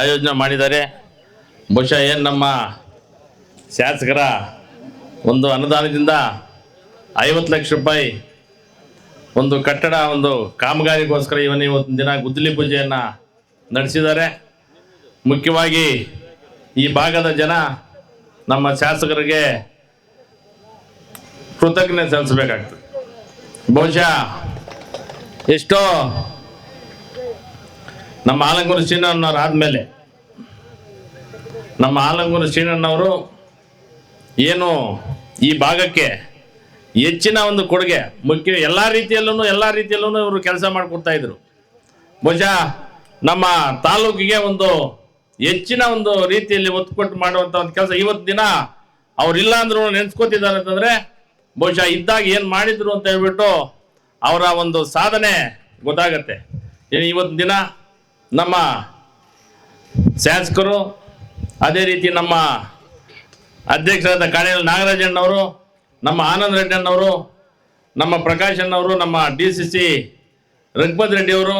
ಆಯೋಜನೆ ಮಾಡಿದ್ದಾರೆ. ಬಹುಶಃ ಏನು ನಮ್ಮ ಶಾಸಕರ ಒಂದು ಅನುದಾನದಿಂದ ಐವತ್ತು ಲಕ್ಷ ರೂಪಾಯಿ ಒಂದು ಕಟ್ಟಡ, ಒಂದು ಕಾಮಗಾರಿಗೋಸ್ಕರ ಇವನು ಇವತ್ತಿನ ದಿನ ಗುದ್ದಲಿ ಪೂಜೆಯನ್ನು ನಡೆಸಿದ್ದಾರೆ. ಮುಖ್ಯವಾಗಿ ಈ ಭಾಗದ ಜನ ನಮ್ಮ ಶಾಸಕರಿಗೆ ಕೃತಜ್ಞತೆ ಸಲ್ಲಿಸಬೇಕಾಗ್ತದೆ. ಬಹುಶಃ ಎಷ್ಟೋ ನಮ್ಮ ಆಲಂಗೂರು ಶ್ರೀನಣ್ಣವ್ರು ಆದಮೇಲೆ ನಮ್ಮ ಆಲಂಗೂರು ಶ್ರೀನಣ್ಣವರು ಏನು ಈ ಭಾಗಕ್ಕೆ ಹೆಚ್ಚಿನ ಒಂದು ಕೊಡುಗೆ, ಮುಖ್ಯ ಎಲ್ಲ ರೀತಿಯಲ್ಲೂ ಎಲ್ಲ ರೀತಿಯಲ್ಲೂ ಇವರು ಕೆಲಸ ಮಾಡಿಕೊಡ್ತಾ ಇದ್ರು. ಬಹುಶಃ ನಮ್ಮ ತಾಲೂಕಿಗೆ ಒಂದು ಹೆಚ್ಚಿನ ಒಂದು ರೀತಿಯಲ್ಲಿ ಒತ್ತು ಕೊಟ್ಟು ಮಾಡುವಂಥ ಒಂದು ಕೆಲಸ ಇವತ್ತು ದಿನ ಅವರಿಲ್ಲ ಅಂದ್ರೂ ನೆನೆಸ್ಕೋತಿದ್ದಾರೆ ಅಂತಂದ್ರೆ ಬಹುಶಃ ಇದ್ದಾಗ ಏನು ಮಾಡಿದ್ರು ಅಂತ ಹೇಳ್ಬಿಟ್ಟು ಅವರ ಒಂದು ಸಾಧನೆ ಗೊತ್ತಾಗತ್ತೆ. ಇವತ್ತಿನ ಇವತ್ತು ದಿನ ನಮ್ಮ ಶಾಸಕರು, ಅದೇ ರೀತಿ ನಮ್ಮ ಅಧ್ಯಕ್ಷರಾದ ಕಾಣೇಲ್ ನಾಗರಾಜಣ್ಣವರು ನಮ್ಮ ಆನಂದ್ ರೆಡ್ಡಣ್ಣವರು ನಮ್ಮ ಪ್ರಕಾಶ್ ಅಣ್ಣವರು, ನಮ್ಮ ಡಿ ಸಿ ಸಿ ರಘುಪತ್ ರೆಡ್ಡಿಯವರು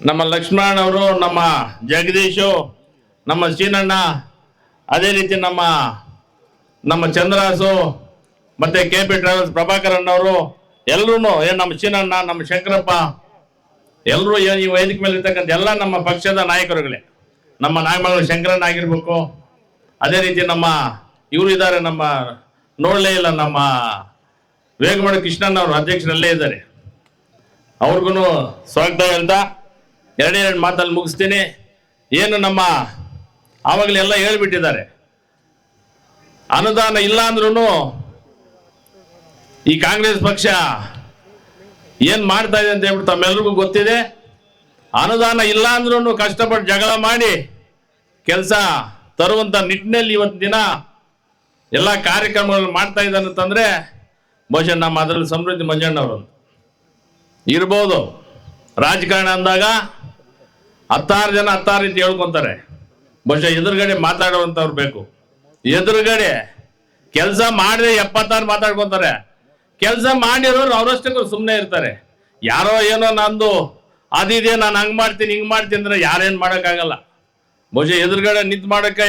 ನಮ್ಮ ಲಕ್ಷ್ಮಣ್ ಅವರು, ನಮ್ಮ ಜಗದೀಶು, ನಮ್ಮ ಶ್ರೀನಣ್ಣ, ಅದೇ ರೀತಿ ನಮ್ಮ ನಮ್ಮ ಚಂದ್ರಾಸು ಮತ್ತೆ ಕೆ ಪಿ ಟ್ರಾವೆಲ್ಸ್ ಪ್ರಭಾಕರ್ ಅಣ್ಣವರು, ಎಲ್ಲರೂ ಏನು ನಮ್ಮ ಶ್ರೀನಣ್ಣ, ನಮ್ಮ ಶಂಕರಪ್ಪ ಎಲ್ಲರೂ ಈ ವೇದಿಕೆ ಮೇಲೆ ಇರ್ತಕ್ಕಂಥ ಎಲ್ಲ ನಮ್ಮ ಪಕ್ಷದ ನಾಯಕರುಗಳೇ. ನಮ್ಮ ನಾಗಮಂಗಲ ಶಂಕರಣ್ಣ ಆಗಿರ್ಬೇಕು. ಅದೇ ರೀತಿ ನಮ್ಮ ಇವರು ಇದ್ದಾರೆ, ನಮ್ಮ ನೋಡಲೇ ಇಲ್ಲ, ನಮ್ಮ ವೇಗಮಣ ಕೃಷ್ಣನ್ ಅವರು ಅಧ್ಯಕ್ಷರಲ್ಲೇ ಇದ್ದಾರೆ. ಅವ್ರಿಗೂ ಸ್ವಾಗತ ಹೇಳ್ತಾ, ಎರಡೇ ಎರಡು ಮಾತಲ್ಲಿ ಮುಗಿಸ್ತೀನಿ. ಏನು ನಮ್ಮ ಆವಾಗಲೇ ಎಲ್ಲ ಹೇಳ್ಬಿಟ್ಟಿದ್ದಾರೆ. ಅನುದಾನ ಇಲ್ಲ ಅಂದ್ರೂ ಈ ಕಾಂಗ್ರೆಸ್ ಪಕ್ಷ ಏನ್ ಮಾಡ್ತಾ ಇದೆ ಅಂತ ಹೇಳ್ಬಿಟ್ಟು ತಮ್ಮೆಲ್ರಿಗೂ ಗೊತ್ತಿದೆ? ಅನುದಾನ ಇಲ್ಲ ಅಂದ್ರೂ ಕಷ್ಟಪಟ್ಟು ಜಗಳ ಮಾಡಿ ಕೆಲಸ ತರುವಂತ ನಿಟ್ಟಿನಲ್ಲಿ ಇವತ್ತು ದಿನ ಎಲ್ಲ ಕಾರ್ಯಕ್ರಮಗಳನ್ನು ಮಾಡ್ತಾ ಇದ್ದಾನೆ ಅಂತಂದ್ರೆ ಬಹುಶಃ ನಮ್ಮ ಅದರಲ್ಲಿ ಸಮೃದ್ಧಿ ಮಂಜಣ್ಣವರು ಇರ್ಬೋದು. ರಾಜಕಾರಣ ಅಂದಾಗ ಹತ್ತಾರು ಜನ ಹತ್ತಾರು ರೀತಿ ಹೇಳ್ಕೊತಾರೆ. ಬಹುಶಃ ಎದುರುಗಡೆ ಮಾತಾಡುವಂಥವ್ರು ಬೇಕು. ಎದುರುಗಡೆ ಕೆಲಸ ಮಾಡಿದ್ರೆ ಎಪ್ಪತ್ತಾರು ಮಾತಾಡ್ಕೊಂತಾರೆ. ಕೆಲಸ ಮಾಡಿರೋರು ಅವರಷ್ಟಕ್ಕೂ ಸುಮ್ಮನೆ ಇರ್ತಾರೆ. ಯಾರೋ ಏನೋ ನಂದು ಅದಿದೆ ನಾನು ಹಂಗ್ ಮಾಡ್ತೀನಿ, ಹಿಂಗ್ ಮಾಡ್ತೀನಿ ಅಂದ್ರೆ ಯಾರೇನು ಮಾಡೋಕ್ಕಾಗಲ್ಲ. ಬಹುಶಃ ಎದುರುಗಡೆ ನಿಂತು ಮಾಡೋಕ್ಕೆ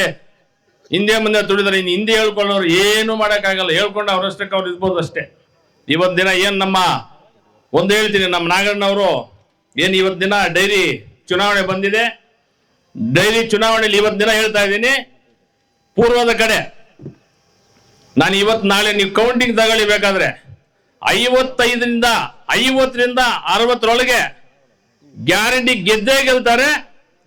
ಹಿಂದೆ ಮುಂದೆ ತುಳಿದ್ರೆ ಇನ್ನು ಹಿಂದೆ ಹೇಳ್ಕೊಳ್ಳೋರು ಏನು ಮಾಡೋಕ್ಕಾಗಲ್ಲ. ಹೇಳ್ಕೊಂಡು ಅವರಷ್ಟಕ್ಕೆ ಅವ್ರು ಇರ್ಬೋದು ಅಷ್ಟೇ. ಇವತ್ತು ದಿನ ಏನು ನಮ್ಮ, ಒಂದು ಹೇಳ್ತೀನಿ, ನಮ್ಮ ನಾಗಣ್ಣವರು ಏನು ಇವತ್ತು ದಿನ ಡೈರಿ ಚುನಾವಣೆ ಬಂದಿದೆ. ಡೈರಿ ಚುನಾವಣೆಯಲ್ಲಿ ಇವತ್ತು ದಿನ ಹೇಳ್ತಾ ಇದ್ದೀನಿ. ಪೂರ್ವದ ಕಡೆ, ನಾನು ಇವತ್ತು ನಾಳೆ ನೀವು ಕೌಂಟಿಂಗ್ ತಗೊಳ್ಳಿ ಬೇಕಾದ್ರೆ. ಐವತ್ತೈದರಿಂದ, ಐವತ್ತರಿಂದ ಅರವತ್ತರೊಳಗೆ ಗ್ಯಾರಂಟಿ ಗೆದ್ದೇ ಗೆಲ್ತಾರೆ.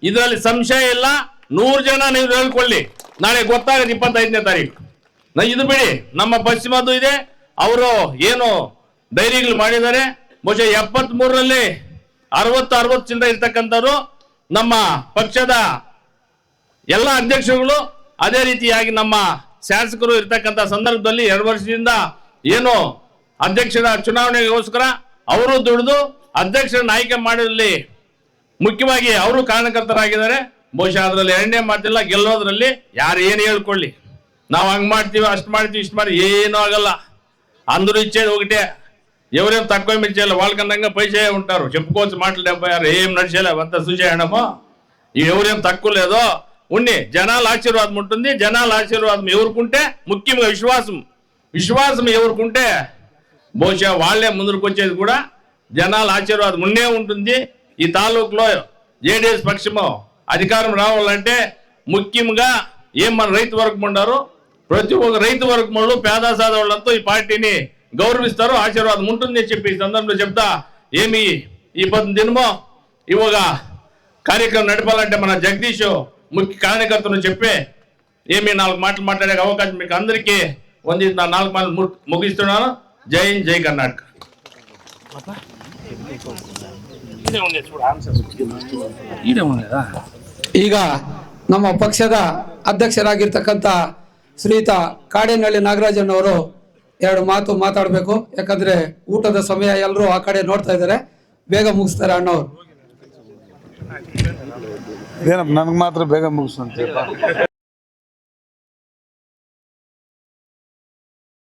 ಇದರಲ್ಲಿ ಸಂಶಯ ಇಲ್ಲ. ನೂರು ಜನ ನೀವು ಹೇಳ್ಕೊಳ್ಳಿ. ನಾಳೆ ಗೊತ್ತಾಗುತ್ತೆ ಇಪ್ಪತ್ತೈದನೇ ತಾರೀಕು. ನಾ, ಇದು ಬಿಡಿ. ನಮ್ಮ ಪಶ್ಚಿಮದ್ದು ಇದೆ. ಅವರು ಏನು ಡೈರಿಗಳು ಮಾಡಿದ್ದಾರೆ. ಬಹುಶಃ ಎಪ್ಪತ್ತ್ ಮೂರರಲ್ಲಿ ಅರವತ್ತು ಅರವತ್ತು ಚಿಲ್ಲರೆ ಇರ್ತಕ್ಕಂಥವ್ರು ನಮ್ಮ ಪಕ್ಷದ ಎಲ್ಲ ಅಧ್ಯಕ್ಷರುಗಳು. ಅದೇ ರೀತಿಯಾಗಿ ನಮ್ಮ ಶಾಸಕರು ಇರ್ತಕ್ಕಂಥ ಸಂದರ್ಭದಲ್ಲಿ ಎರಡು ವರ್ಷದಿಂದ ಏನು ಅಧ್ಯಕ್ಷರ ಚುನಾವಣೆಗೋಸ್ಕರ ಅವರು ದುಡಿದು ಅಧ್ಯಕ್ಷರನ್ನ ಆಯ್ಕೆ ಮಾಡೋದ್ರಲ್ಲಿ ಮುಖ್ಯವಾಗಿ ಅವರು ಕಾರಣಕರ್ತರಾಗಿದ್ದಾರೆ ಬಹುಶಃ ಅದರಲ್ಲಿ ಎರಡನೇ ಮಾತಿಲ್ಲ ಗೆಲ್ಲೋದ್ರಲ್ಲಿ ಯಾರು ಏನು ಹೇಳ್ಕೊಳ್ಳಿ ನಾವು ಹಂಗ್ ಮಾಡ್ತೀವಿ ಅಷ್ಟು ಮಾಡ್ತೀವಿ ಇಷ್ಟು ಮಾಡಿ ಏನೂ ಆಗಲ್ಲ అందరూ ఇచ్చేది ఒకటే ఎవరేం తక్కువ ఇచ్చేయాలి వాళ్ళకన్నా పైసే ఉంటారు చెప్పుకోవచ్చు మాటలు డెబ్బై ఆరు ఏం నడిచేలే అంత చూసేయడమో ఎవరేం తక్కువ లేదో ఉండి జనాల ఆశీర్వాదం ఉంటుంది జనాల ఆశీర్వాదం ఎవరుకుంటే ముఖ్యంగా విశ్వాసం విశ్వాసం ఎవరుకుంటే బహుశా వాళ్ళే ముందుకొచ్చేది కూడా జనాల ఆశీర్వాదం ఉండే ఉంటుంది. ఈ తాలూకులో జేడీఎస్ పక్షము అధికారం రావాలంటే ముఖ్యంగా ఏం మన రైతు వర్గం ఉండారో? ప్రతి ఒక్క రైతు వర్గంలో పేద సాధవులంతా ఈ పార్టీని గౌరవిస్తారు ఆశీర్వాదం ఉంటుంది అని చెప్పి ఈ సందర్భంలో చెప్తా. ఏమి ఈ పది దినమో ఇవ్వಗ కార్యక్రమం నడపాలంటే మన జగదీష్ ముఖ్య కార్యకర్తను చెప్పి ఏమి నాలుగు మాటలు మాట్లాడే అవకాశం మీకు అందరికీ వంది నాలుగు మాటలు ము- ముగిస్తున్నాను. ಜೈ ಹಿಂದ್ ಜೈ ಕರ್ನಾಟಕ. ಈಗ ನಮ್ಮ ಪಕ್ಷದ ಅಧ್ಯಕ್ಷರಾಗಿರ್ತಕ್ಕಂತ ಶ್ರೀಯುತ ಕಾಡೇನಹಳ್ಳಿ ನಾಗರಾಜನವರು ಎರಡು ಮಾತು ಮಾತಾಡಬೇಕು. ಯಾಕಂದ್ರೆ ಊಟದ ಸಮಯ ಎಲ್ಲರೂ ಆ ಕಡೆ ನೋಡ್ತಾ ಇದ್ದಾರೆ. ಬೇಗ ಮುಗಿಸ್ತಾರೆ ಅಣ್ಣವ್ರು. ನನಗೆ ಮಾತ್ರ ಬೇಗ ಮುಗಿಸಂತೆ